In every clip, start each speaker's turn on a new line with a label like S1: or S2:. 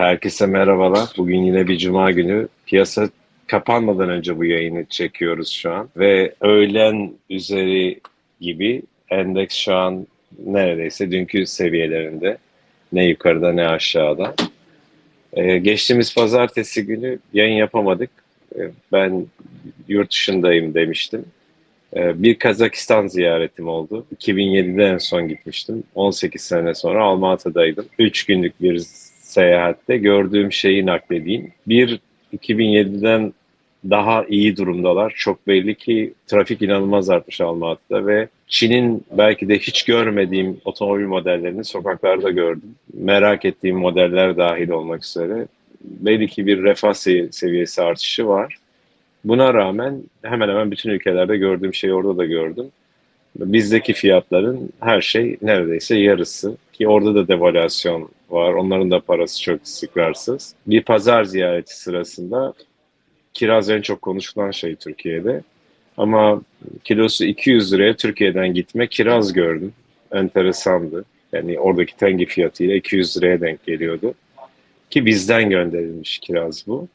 S1: Herkese merhabalar. Bugün yine bir cuma günü. Piyasa kapanmadan önce bu yayını çekiyoruz şu an. Ve öğlen üzeri gibi endeks şu an neredeyse dünkü seviyelerinde. Ne yukarıda ne aşağıda. Ee, geçtiğimiz pazartesi günü yayın yapamadık. Ee, ben yurt dışındayım demiştim. Ee, bir Kazakistan ziyaretim oldu. 2007'de en son gitmiştim. 18 sene sonra Almatı'daydım. 3 günlük bir seyahatte gördüğüm şeyi nakledeyim. Bir 2007'den daha iyi durumdalar. Çok belli ki trafik inanılmaz artmış Almatı'da ve Çin'in belki de hiç görmediğim otomobil modellerini sokaklarda gördüm. Merak ettiğim modeller dahil olmak üzere. Belli ki bir refah seviyesi artışı var. Buna rağmen hemen hemen bütün ülkelerde gördüğüm şeyi orada da gördüm. Bizdeki fiyatların her şey neredeyse yarısı ki orada da devalüasyon var. Onların da parası çok istikrarsız. Bir pazar ziyareti sırasında kiraz en çok konuşulan şey Türkiye'de. Ama kilosu 200 liraya Türkiye'den gitme kiraz gördüm. Enteresandı. Yani oradaki tengi fiyatıyla 200 liraya denk geliyordu. Ki bizden gönderilmiş kiraz bu.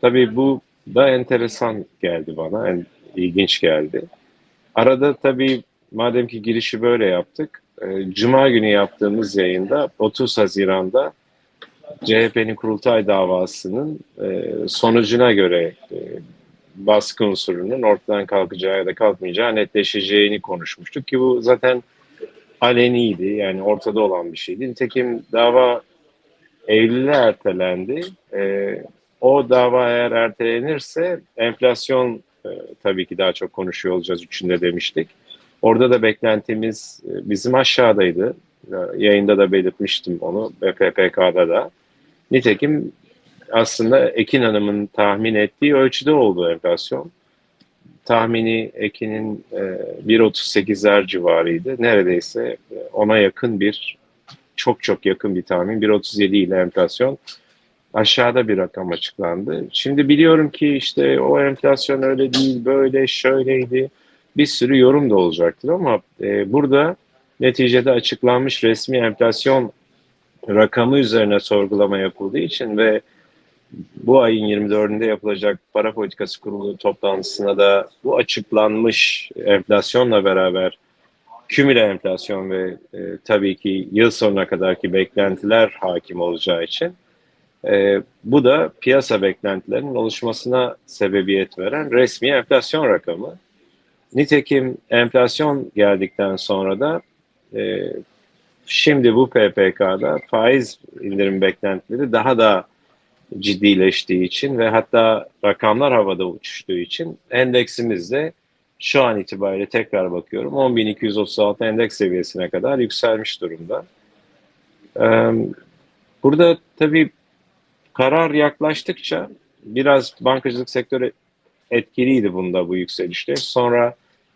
S1: Tabii bu da enteresan geldi bana. En ilginç geldi. Arada tabii madem ki girişi böyle yaptık. E, Cuma günü yaptığımız yayında 30 Haziran'da CHP'nin kurultay davasının e, sonucuna göre e, baskı unsurunun ortadan kalkacağı ya da kalkmayacağı netleşeceğini konuşmuştuk ki bu zaten aleniydi yani ortada olan bir şeydi. Nitekim dava Eylül'e ertelendi. o dava eğer ertelenirse enflasyon tabii ki daha çok konuşuyor olacağız üçünde demiştik. Orada da beklentimiz e, bizim aşağıdaydı. E, yayında da belirtmiştim onu BPPK'da da. Nitekim aslında Ekin Hanım'ın tahmin ettiği ölçüde oldu enflasyon. Tahmini Ekin'in 1.38'ler e, civarıydı. Neredeyse ona yakın bir, çok çok yakın bir tahmin. 1.37 ile enflasyon aşağıda bir rakam açıklandı. Şimdi biliyorum ki işte o enflasyon öyle değil, böyle, şöyleydi bir sürü yorum da olacaktır ama e, burada neticede açıklanmış resmi enflasyon rakamı üzerine sorgulama yapıldığı için ve bu ayın 24'ünde yapılacak para politikası kurulu toplantısına da bu açıklanmış enflasyonla beraber kümüle enflasyon ve e, tabii ki yıl sonuna kadarki beklentiler hakim olacağı için e, bu da piyasa beklentilerinin oluşmasına sebebiyet veren resmi enflasyon rakamı. Nitekim enflasyon geldikten sonra da e, şimdi bu PPK'da faiz indirim beklentileri daha da ciddileştiği için ve hatta rakamlar havada uçuştuğu için endeksimiz de şu an itibariyle tekrar bakıyorum 10.236 endeks seviyesine kadar yükselmiş durumda. Burada tabii karar yaklaştıkça biraz bankacılık sektörü etkiliydi bunda bu yükselişte. Sonra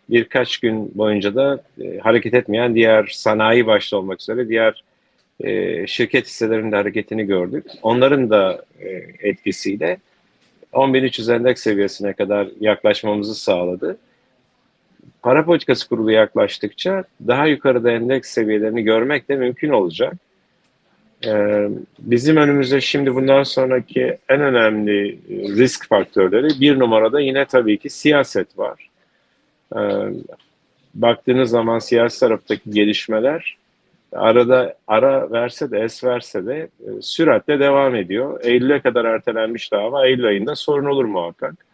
S1: birkaç gün boyunca da e, hareket etmeyen diğer sanayi başta olmak üzere diğer e, şirket hisselerinin hareketini gördük. Onların da e, etkisiyle 10.300 endeks seviyesine kadar yaklaşmamızı sağladı. Para politikası kurulu yaklaştıkça daha yukarıda endeks seviyelerini görmek de mümkün olacak. Ee, bizim önümüzde şimdi bundan sonraki en önemli e, risk faktörleri bir numarada yine tabii ki siyaset var. Ee, baktığınız zaman siyasi taraftaki gelişmeler arada ara verse de es verse de e, süratle devam ediyor. Eylül'e kadar ertelenmiş dava Eylül ayında sorun olur muhakkak.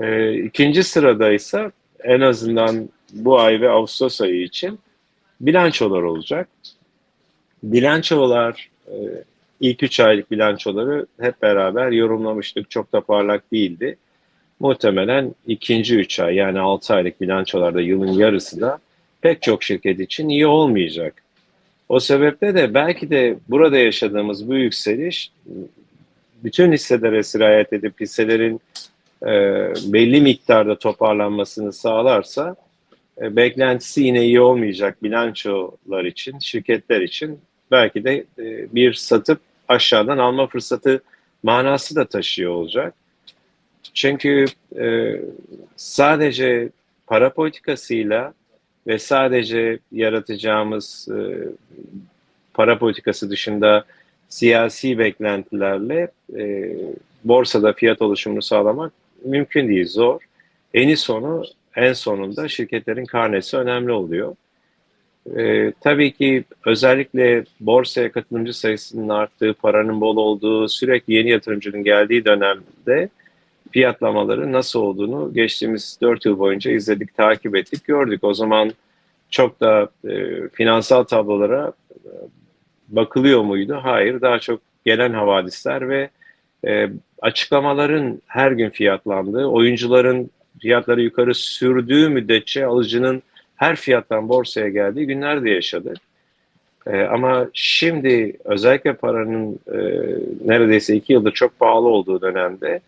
S1: Ee, ikinci sırada ise en azından bu ay ve Ağustos ayı için bilançolar olacak bilançolar e, ilk 3 aylık bilançoları hep beraber yorumlamıştık. Çok da parlak değildi. Muhtemelen ikinci 3 ay yani 6 aylık bilançolarda yılın yarısı da pek çok şirket için iyi olmayacak. O sebeple de belki de burada yaşadığımız bu yükseliş bütün hisselere sirayet edip hisselerin e, belli miktarda toparlanmasını sağlarsa e, beklentisi yine iyi olmayacak bilançolar için, şirketler için belki de e, bir satıp aşağıdan alma fırsatı manası da taşıyor olacak. Çünkü e, sadece para politikasıyla ve sadece yaratacağımız e, para politikası dışında siyasi beklentilerle borsada fiyat oluşumunu sağlamak mümkün değil, zor. Eni sonu en sonunda şirketlerin karnesi önemli oluyor. E, tabii ki özellikle borsaya katılımcı sayısının arttığı, paranın bol olduğu, sürekli yeni yatırımcının geldiği dönemde fiyatlamaların nasıl olduğunu geçtiğimiz 4 yıl boyunca izledik, takip ettik, gördük. O zaman çok da e, finansal tablolara e, bakılıyor muydu? Hayır, daha çok gelen havadisler ve e, açıklamaların her gün fiyatlandığı, oyuncuların fiyatları yukarı sürdüğü müddetçe alıcının her fiyattan borsaya geldiği günler de yaşadık. E, ama şimdi özellikle paranın e, neredeyse iki yıldır çok pahalı olduğu dönemde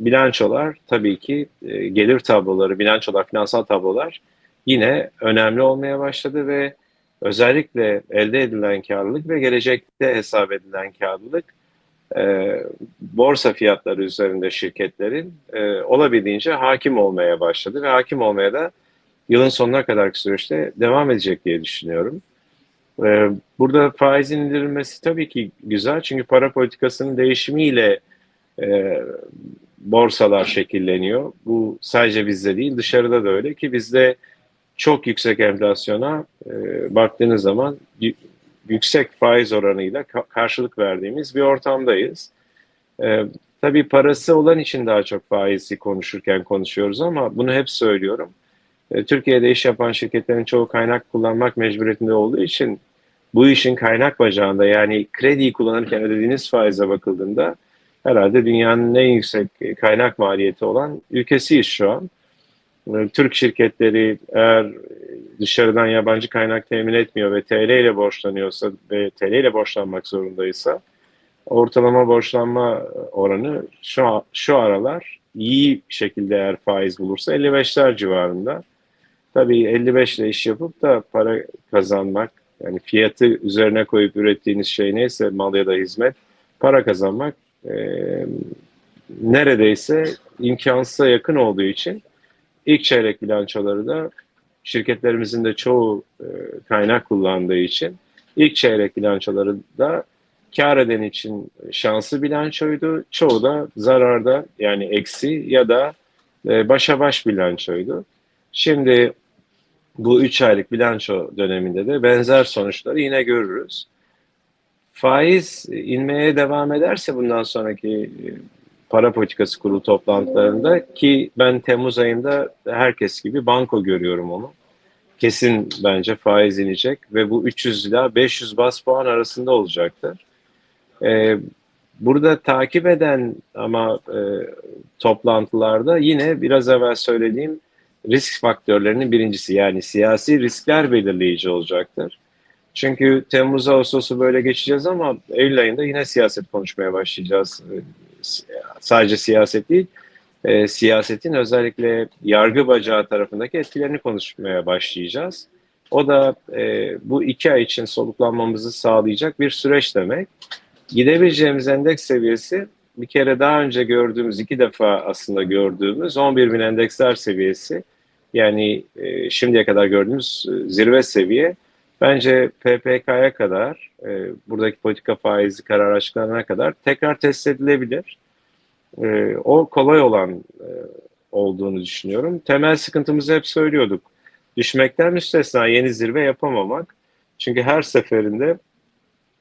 S1: bilançolar tabii ki e, gelir tabloları, bilançolar, finansal tablolar yine önemli olmaya başladı ve özellikle elde edilen karlılık ve gelecekte hesap edilen karlılık e, borsa fiyatları üzerinde şirketlerin e, olabildiğince hakim olmaya başladı ve hakim olmaya da yılın sonuna kadarki süreçte devam edecek diye düşünüyorum. E, burada faizin indirilmesi tabii ki güzel çünkü para politikasının değişimiyle e, borsalar şekilleniyor. Bu sadece bizde değil dışarıda da öyle ki bizde çok yüksek enflasyona e, baktığınız zaman yüksek faiz oranıyla ka- karşılık verdiğimiz bir ortamdayız. E, tabii parası olan için daha çok faizi konuşurken konuşuyoruz ama bunu hep söylüyorum. E, Türkiye'de iş yapan şirketlerin çoğu kaynak kullanmak mecburiyetinde olduğu için bu işin kaynak bacağında yani krediyi kullanırken ödediğiniz faize bakıldığında herhalde dünyanın en yüksek kaynak maliyeti olan ülkesiyiz şu an. Türk şirketleri eğer dışarıdan yabancı kaynak temin etmiyor ve TL ile borçlanıyorsa ve TL ile borçlanmak zorundaysa ortalama borçlanma oranı şu, şu aralar iyi şekilde eğer faiz bulursa 55'ler civarında. Tabii 55 ile iş yapıp da para kazanmak yani fiyatı üzerine koyup ürettiğiniz şey neyse mal ya da hizmet para kazanmak e, neredeyse imkansıza yakın olduğu için ilk çeyrek bilançoları da şirketlerimizin de çoğu e, kaynak kullandığı için ilk çeyrek bilançoları da kar eden için şanslı bilançoydu. Çoğu da zararda yani eksi ya da e, başa baş bilançoydu. Şimdi bu 3 aylık bilanço döneminde de benzer sonuçları yine görürüz. Faiz inmeye devam ederse bundan sonraki para politikası kurulu toplantılarında ki ben Temmuz ayında herkes gibi banko görüyorum onu. Kesin bence faiz inecek ve bu 300 ila 500 bas puan arasında olacaktır. Ee, burada takip eden ama e, toplantılarda yine biraz evvel söylediğim risk faktörlerinin birincisi yani siyasi riskler belirleyici olacaktır. Çünkü Temmuz Ağustos'u böyle geçeceğiz ama Eylül ayında yine siyaset konuşmaya başlayacağız. Sadece siyaset değil, e, siyasetin özellikle yargı bacağı tarafındaki etkilerini konuşmaya başlayacağız. O da e, bu iki ay için soluklanmamızı sağlayacak bir süreç demek. Gidebileceğimiz endeks seviyesi bir kere daha önce gördüğümüz, iki defa aslında gördüğümüz 11 bin endeksler seviyesi. Yani e, şimdiye kadar gördüğümüz e, zirve seviye. Bence PPK'ya kadar, e, buradaki politika faizi karar açıklanana kadar tekrar test edilebilir. O kolay olan olduğunu düşünüyorum. Temel sıkıntımızı hep söylüyorduk. Düşmekten müstesna yeni zirve yapamamak. Çünkü her seferinde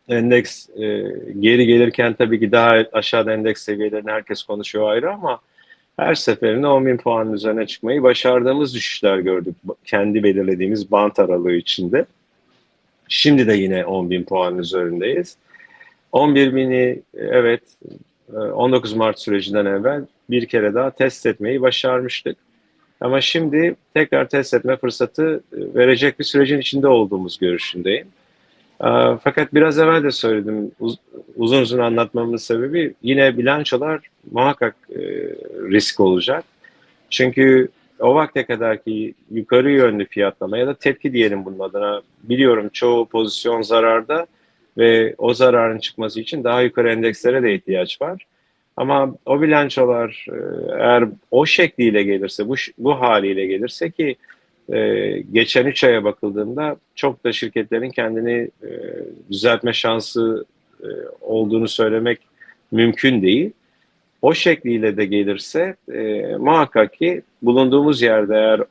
S1: endeks e, geri gelirken tabii ki daha aşağıda endeks seviyelerini herkes konuşuyor ayrı ama her seferinde 10 bin puanın üzerine çıkmayı başardığımız düşüşler gördük. Kendi belirlediğimiz bant aralığı içinde. Şimdi de yine 10 bin puanın üzerindeyiz. 11 bini evet 19 Mart sürecinden evvel bir kere daha test etmeyi başarmıştık. Ama şimdi tekrar test etme fırsatı verecek bir sürecin içinde olduğumuz görüşündeyim. Fakat biraz evvel de söyledim, uzun uzun anlatmamın sebebi yine bilançolar muhakkak risk olacak. Çünkü o vakte kadar ki yukarı yönlü fiyatlama ya da tepki diyelim bunun adına. Biliyorum çoğu pozisyon zararda ve o zararın çıkması için daha yukarı endekslere de ihtiyaç var. Ama o bilançolar eğer o şekliyle gelirse, bu, bu haliyle gelirse ki e, geçen 3 aya bakıldığında çok da şirketlerin kendini e, düzeltme şansı e, olduğunu söylemek mümkün değil. O şekliyle de gelirse e, muhakkak ki bulunduğumuz yerde eğer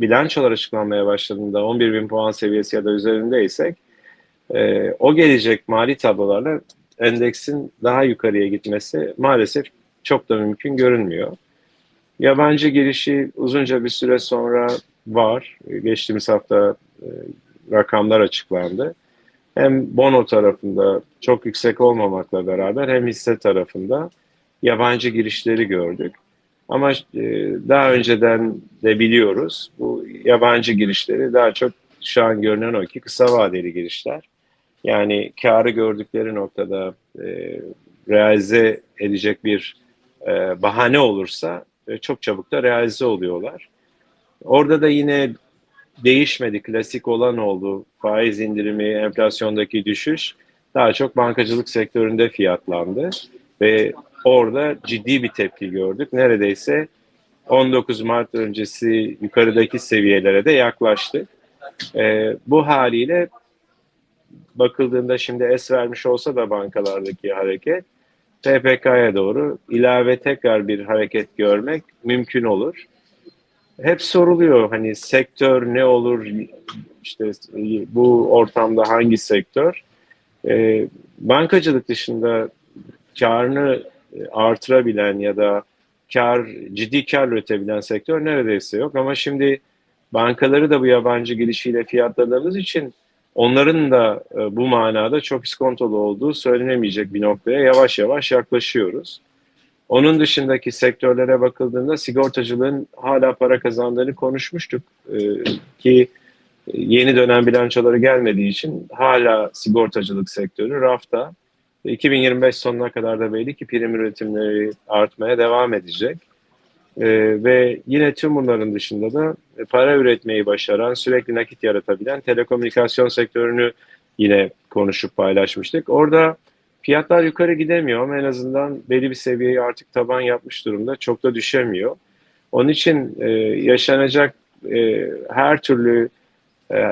S1: bilançolar açıklanmaya başladığında 11 bin puan seviyesi ya da üzerindeysek e, o gelecek mali tablolarla endeksin daha yukarıya gitmesi maalesef çok da mümkün görünmüyor. Yabancı girişi uzunca bir süre sonra var. Geçtiğimiz hafta e, rakamlar açıklandı. Hem bono tarafında çok yüksek olmamakla beraber hem hisse tarafında yabancı girişleri gördük. Ama e, daha önceden de biliyoruz bu yabancı girişleri daha çok şu an görünen o ki kısa vadeli girişler. Yani karı gördükleri noktada e, realize edecek bir e, bahane olursa e, çok çabuk da realize oluyorlar. Orada da yine değişmedi. Klasik olan oldu. Faiz indirimi, enflasyondaki düşüş daha çok bankacılık sektöründe fiyatlandı. Ve orada ciddi bir tepki gördük. Neredeyse 19 Mart öncesi yukarıdaki seviyelere de yaklaştık. E, bu haliyle bakıldığında şimdi es vermiş olsa da bankalardaki hareket TPK'ya doğru ilave tekrar bir hareket görmek mümkün olur. Hep soruluyor hani sektör ne olur işte bu ortamda hangi sektör? Ee, bankacılık dışında karını artırabilen ya da kar ciddi kar üretebilen sektör neredeyse yok ama şimdi bankaları da bu yabancı girişiyle fiyatladığımız için onların da e, bu manada çok iskontolu olduğu söylenemeyecek bir noktaya yavaş yavaş yaklaşıyoruz. Onun dışındaki sektörlere bakıldığında sigortacılığın hala para kazandığını konuşmuştuk e, ki yeni dönem bilançoları gelmediği için hala sigortacılık sektörü rafta. 2025 sonuna kadar da belli ki prim üretimleri artmaya devam edecek. Ee, ve yine tüm bunların dışında da para üretmeyi başaran, sürekli nakit yaratabilen telekomünikasyon sektörünü yine konuşup paylaşmıştık. Orada fiyatlar yukarı gidemiyor ama en azından belli bir seviyeyi artık taban yapmış durumda. Çok da düşemiyor. Onun için e, yaşanacak e, her türlü e,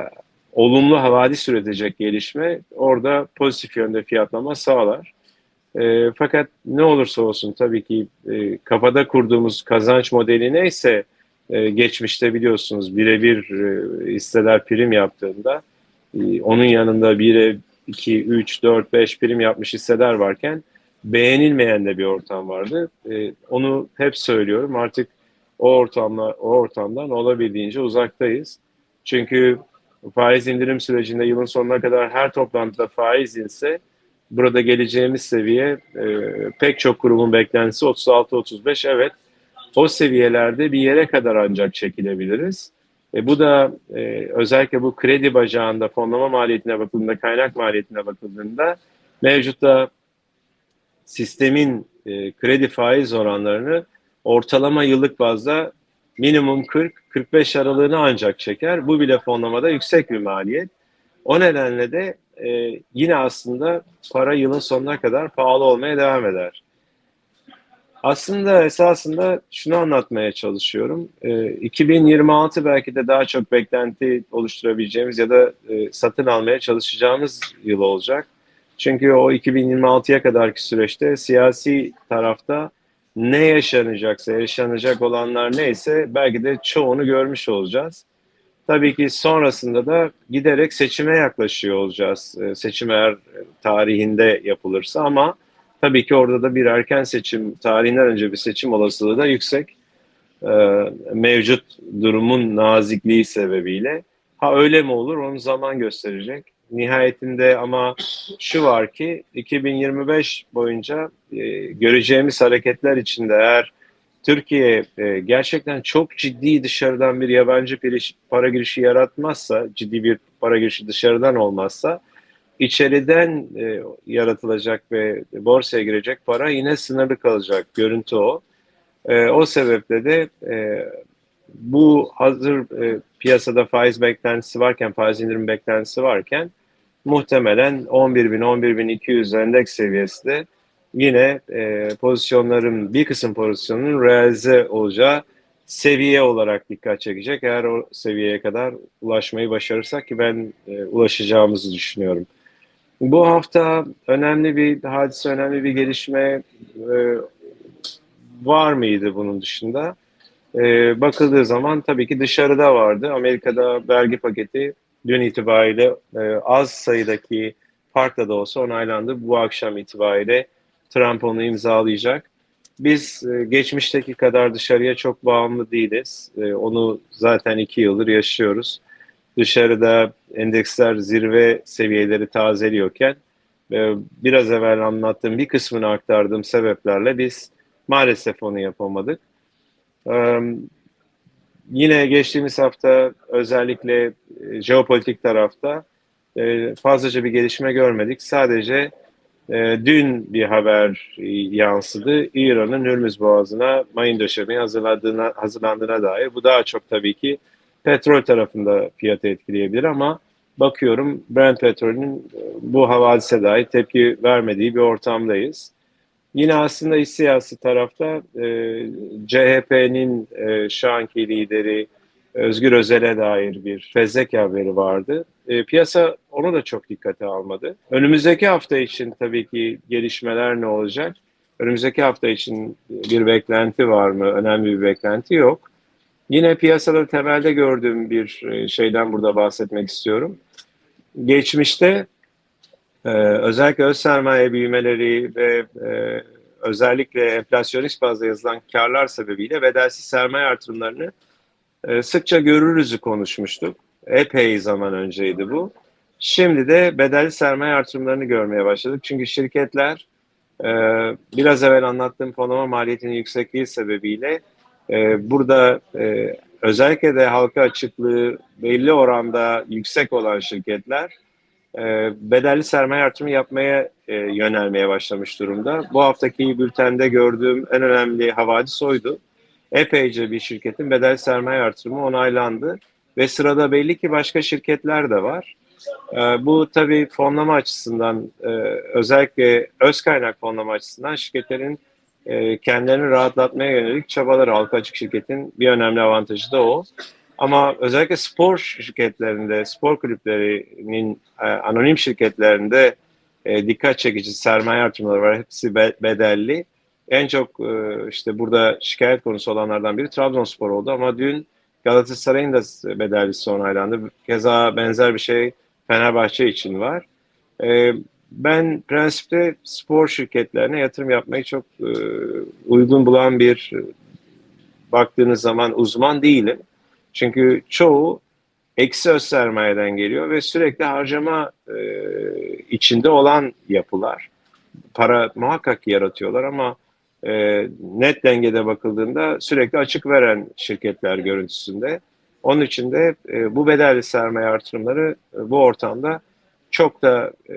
S1: olumlu havadis üretecek gelişme orada pozitif yönde fiyatlama sağlar. E, fakat ne olursa olsun tabii ki e, kafada kurduğumuz kazanç modeli neyse e, geçmişte biliyorsunuz birebir e, hisseler prim yaptığında e, onun yanında 1'e 2, 3, 4, 5 prim yapmış hisseler varken beğenilmeyen de bir ortam vardı. E, onu hep söylüyorum artık o ortamla o ortamdan olabildiğince uzaktayız. Çünkü faiz indirim sürecinde yılın sonuna kadar her toplantıda faiz inse burada geleceğimiz seviye e, pek çok kurumun beklentisi 36-35 evet o seviyelerde bir yere kadar ancak çekilebiliriz. E, bu da e, özellikle bu kredi bacağında fonlama maliyetine bakıldığında, kaynak maliyetine bakıldığında mevcutta sistemin e, kredi faiz oranlarını ortalama yıllık bazda minimum 40-45 aralığını ancak çeker. Bu bile fonlamada yüksek bir maliyet. O nedenle de e, yine aslında para yılın sonuna kadar pahalı olmaya devam eder. Aslında esasında şunu anlatmaya çalışıyorum. E, 2026 belki de daha çok beklenti oluşturabileceğimiz ya da e, satın almaya çalışacağımız yıl olacak. Çünkü o 2026'ya kadarki süreçte siyasi tarafta ne yaşanacaksa, yaşanacak olanlar neyse belki de çoğunu görmüş olacağız. Tabii ki sonrasında da giderek seçime yaklaşıyor olacağız. Ee, seçim eğer tarihinde yapılırsa ama tabii ki orada da bir erken seçim, tarihinden önce bir seçim olasılığı da yüksek. Ee, mevcut durumun nazikliği sebebiyle. Ha öyle mi olur onu zaman gösterecek. Nihayetinde ama şu var ki 2025 boyunca e, göreceğimiz hareketler içinde eğer Türkiye e, gerçekten çok ciddi dışarıdan bir yabancı para girişi yaratmazsa, ciddi bir para girişi dışarıdan olmazsa içeriden e, yaratılacak ve borsaya girecek para yine sınırlı kalacak. Görüntü o. E, o sebeple de e, bu hazır e, piyasada faiz beklentisi varken, faiz indirim beklentisi varken muhtemelen 11.000 11.200 endeks seviyesi de yine e, pozisyonların bir kısım pozisyonun realize olacağı seviye olarak dikkat çekecek. Eğer o seviyeye kadar ulaşmayı başarırsak ki ben e, ulaşacağımızı düşünüyorum. Bu hafta önemli bir hadise, önemli bir gelişme e, var mıydı bunun dışında? E, bakıldığı zaman tabii ki dışarıda vardı. Amerika'da vergi paketi dün itibariyle e, az sayıdaki farkla da olsa onaylandı. Bu akşam itibariyle Trump onu imzalayacak. Biz e, geçmişteki kadar dışarıya çok bağımlı değiliz. E, onu zaten iki yıldır yaşıyoruz. Dışarıda endeksler zirve seviyeleri tazeliyorken e, biraz evvel anlattığım bir kısmını aktardığım sebeplerle biz maalesef onu yapamadık. Yine geçtiğimiz hafta özellikle e, jeopolitik tarafta e, fazlaca bir gelişme görmedik. Sadece e, dün bir haber yansıdı. İran'ın Hürmüz Boğazı'na mayın döşemeye hazırlandığına, hazırlandığına dair. Bu daha çok tabii ki petrol tarafında fiyatı etkileyebilir ama bakıyorum Brent petrolünün bu havadise dair tepki vermediği bir ortamdayız. Yine aslında iç siyasi tarafta e, CHP'nin e, şu anki lideri Özgür Özel'e dair bir fezlek haberi vardı. E, piyasa onu da çok dikkate almadı. Önümüzdeki hafta için tabii ki gelişmeler ne olacak? Önümüzdeki hafta için bir beklenti var mı? Önemli bir beklenti yok. Yine piyasada temelde gördüğüm bir e, şeyden burada bahsetmek istiyorum. Geçmişte e, özellikle öz sermaye büyümeleri ve e, özellikle enflasyonist bazda yazılan karlar sebebiyle bedelsiz sermaye artırımlarını e, sıkça görürüzü konuşmuştuk. Epey zaman önceydi bu. Şimdi de bedelli sermaye artırımlarını görmeye başladık. Çünkü şirketler e, biraz evvel anlattığım fonlama maliyetinin yüksekliği sebebiyle e, burada e, özellikle de halka açıklığı belli oranda yüksek olan şirketler e, bedelli sermaye artırımı yapmaya e, yönelmeye başlamış durumda. Bu haftaki bültende gördüğüm en önemli havadis oydu epeyce bir şirketin bedel sermaye artırımı onaylandı ve sırada belli ki başka şirketler de var. Ee, bu tabii fonlama açısından e, özellikle öz kaynak fonlama açısından şirketlerin e, kendilerini rahatlatmaya yönelik çabaları halka açık şirketin bir önemli avantajı da o. Ama özellikle spor şirketlerinde, spor kulüplerinin e, anonim şirketlerinde dikkat çekici sermaye artırımları var. Hepsi bedelli en çok e, işte burada şikayet konusu olanlardan biri Trabzonspor oldu ama dün Galatasaray'ın da bedellisi onaylandı. Keza benzer bir şey Fenerbahçe için var. E, ben prensipte spor şirketlerine yatırım yapmayı çok e, uygun bulan bir baktığınız zaman uzman değilim. Çünkü çoğu eksi öz sermayeden geliyor ve sürekli harcama içinde olan yapılar. Para muhakkak yaratıyorlar ama e, net dengede bakıldığında sürekli açık veren şirketler görüntüsünde. Onun için de e, bu bedelli sermaye artırımları e, bu ortamda çok da e,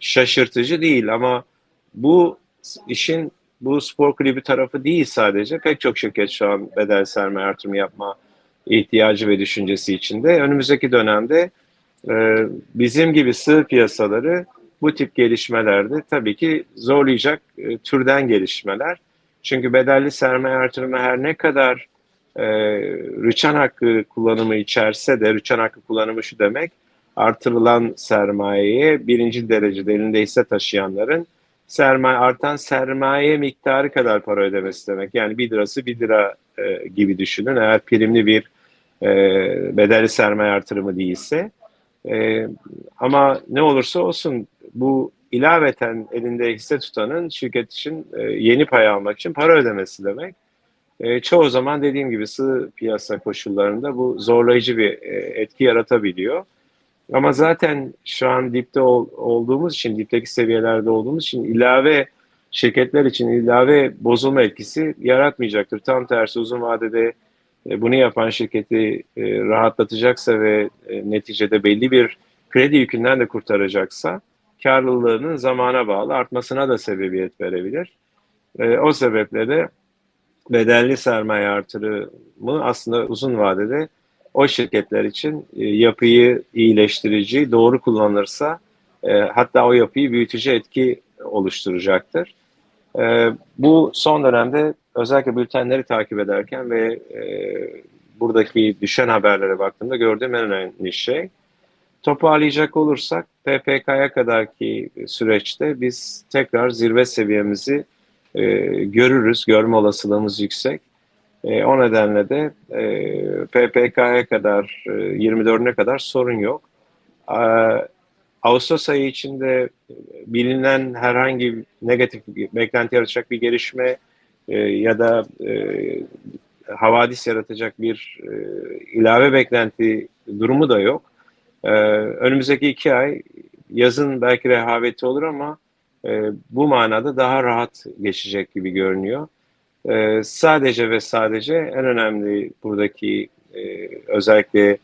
S1: şaşırtıcı değil ama bu işin bu spor kulübü tarafı değil sadece. Pek çok şirket şu an bedel sermaye artırımı yapma ihtiyacı ve düşüncesi içinde. Önümüzdeki dönemde e, bizim gibi sığ piyasaları bu tip gelişmelerde tabii ki zorlayacak e, türden gelişmeler. Çünkü bedelli sermaye artırımı her ne kadar e, rüçhan hakkı kullanımı içerse de rüçhan hakkı kullanımı şu demek artırılan sermayeye birinci derecede elinde hisse taşıyanların sermaye artan sermaye miktarı kadar para ödemesi demek. Yani bir lirası bir lira e, gibi düşünün. Eğer primli bir e, bedelli sermaye artırımı değilse. E, ama ne olursa olsun bu ilaveten elinde hisse tutanın şirket için e, yeni pay almak için para ödemesi demek. E, çoğu zaman dediğim gibi sığ piyasa koşullarında bu zorlayıcı bir e, etki yaratabiliyor. Ama zaten şu an dipte ol, olduğumuz için, dipteki seviyelerde olduğumuz için ilave şirketler için ilave bozulma etkisi yaratmayacaktır. Tam tersi uzun vadede e, bunu yapan şirketi e, rahatlatacaksa ve e, neticede belli bir kredi yükünden de kurtaracaksa karlılığının zamana bağlı artmasına da sebebiyet verebilir. O sebeple de bedelli sermaye artırımı aslında uzun vadede o şirketler için e, yapıyı iyileştirici, doğru kullanılırsa e, hatta o yapıyı büyütücü etki oluşturacaktır. E, bu son dönemde özellikle bültenleri takip ederken ve buradaki düşen haberlere baktığımda gördüğüm en önemli şey Toparlayacak olursak PPK'ya kadarki süreçte biz tekrar zirve seviyemizi e, görürüz. Görme olasılığımız yüksek. E, o nedenle de e, PPK'ya kadar e, 24'üne kadar sorun yok. E, Ağustos ayı içinde bilinen herhangi negatif beklenti yaratacak bir gelişme e, ya da e, havadis yaratacak bir e, ilave beklenti durumu da yok. E, önümüzdeki iki ay yazın belki rehaveti olur ama e, bu manada daha rahat geçecek gibi görünüyor. E, sadece ve sadece en önemli buradaki e, özellikle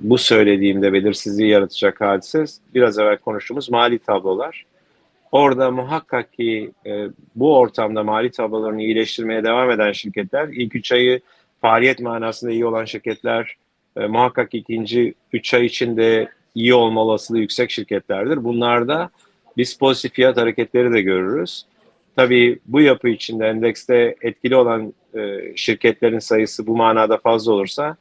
S1: bu söylediğimde belirsizliği yaratacak hadise biraz evvel konuştuğumuz mali tablolar. Orada muhakkak ki e, bu ortamda mali tablolarını iyileştirmeye devam eden şirketler, ilk üç ayı faaliyet manasında iyi olan şirketler, e, muhakkak ikinci üç ay içinde iyi olma olasılığı yüksek şirketlerdir. Bunlarda biz pozitif fiyat hareketleri de görürüz. Tabii bu yapı içinde endekste etkili olan e, şirketlerin sayısı bu manada fazla olursa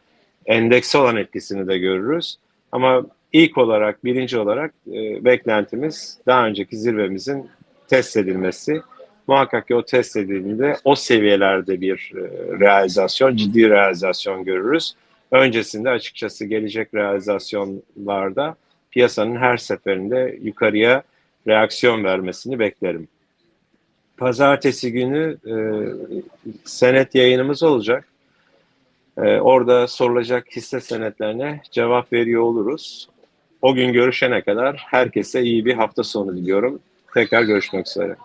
S1: endekse olan etkisini de görürüz. Ama ilk olarak, birinci olarak e, beklentimiz daha önceki zirvemizin test edilmesi. Muhakkak ki o test edildiğinde o seviyelerde bir e, realizasyon, ciddi realizasyon görürüz. Öncesinde açıkçası gelecek realizasyonlarda piyasanın her seferinde yukarıya reaksiyon vermesini beklerim. Pazartesi günü e, senet yayınımız olacak. E, orada sorulacak hisse senetlerine cevap veriyor oluruz. O gün görüşene kadar herkese iyi bir hafta sonu diliyorum. Tekrar görüşmek üzere.